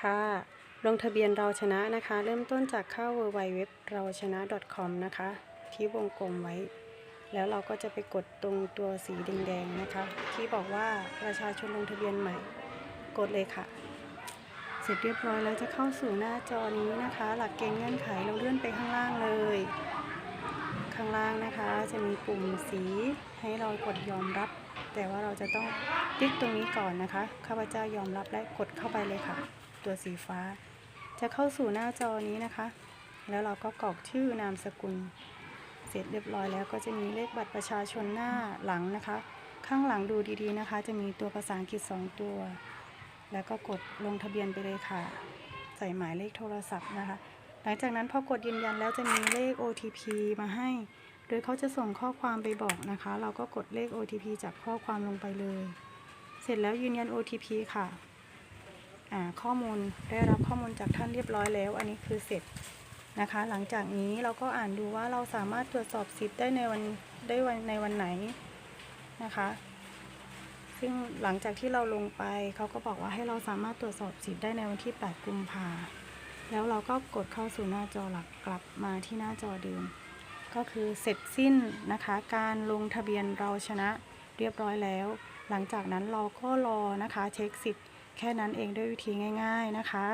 ค่ะ ลงทะเบียนเราชนะนะคะ เริ่มต้นจากเข้า w w w เราชนะ .com นะคะ ที่วงกลมไว้ แล้วเราก็จะไปกดตรงตัวสีแดงๆนะคะ ที่บอกว่าประชาชนลงทะเบียนใหม่ กดเลยค่ะ เสร็จเรียบร้อยแล้วจะเข้าสู่หน้าจอนี้นะคะ หลักเกณฑ์เงื่อนไขเราเลื่อนไปข้างล่างเลย ข้างล่างนะคะจะมีปุ่มสีให้เรากดยอมรับแต่ว่าเราจะต้องติ๊กตรงนี้ก่อนนะคะ ข้าพเจ้ายอมรับและกดเข้าไปเลยค่ะ ตัวสีฟ้า จะเข้าสู่หน้าจอนี้นะคะ แล้วเราก็กรอกชื่อนามสกุล เสร็จเรียบร้อยแล้วก็จะมีเลขบัตรประชาชนหน้าหลังนะคะ ข้างหลังดูดีๆนะคะ จะมีตัวภาษาอังกฤษสองตัว แล้วก็กดลงทะเบียนไปเลยค่ะ ใส่หมายเลขโทรศัพท์นะคะ หลังจากนั้นพอกดยืนยันแล้วจะมีเลข OTP มาให้ โดยเขาจะส่งข้อความไปบอกนะคะ เราก็กดเลข OTP จากข้อความลงไปเลย เสร็จแล้วยืนยัน OTP ค่ะ ข้อมูลได้รับข้อมูลจากท่านเรียบร้อยแล้ว อันนี้คือเสร็จนะคะ หลังจากนี้เราก็อ่านดูว่าเราสามารถตรวจสอบสิทธิ์ได้ในวันได้วันในวันไหนนะคะ ซึ่งหลังจากที่เราลงไปเขาก็บอกว่าให้เราสามารถตรวจสอบสิทธิ์ได้ในวันที่ 8 กุมภาแล้วเราก็กดเข้าสู่หน้าจอหลักกลับมาที่หน้าจอเดิมก็คือเสร็จสิ้นนะคะการลงทะเบียนเราชนะเรียบร้อยแล้ว หลังจากนั้นเราก็รอนะคะเช็คสิทธิ์ แค่นั้นเองด้วยวิธีง่าย ๆนะคะ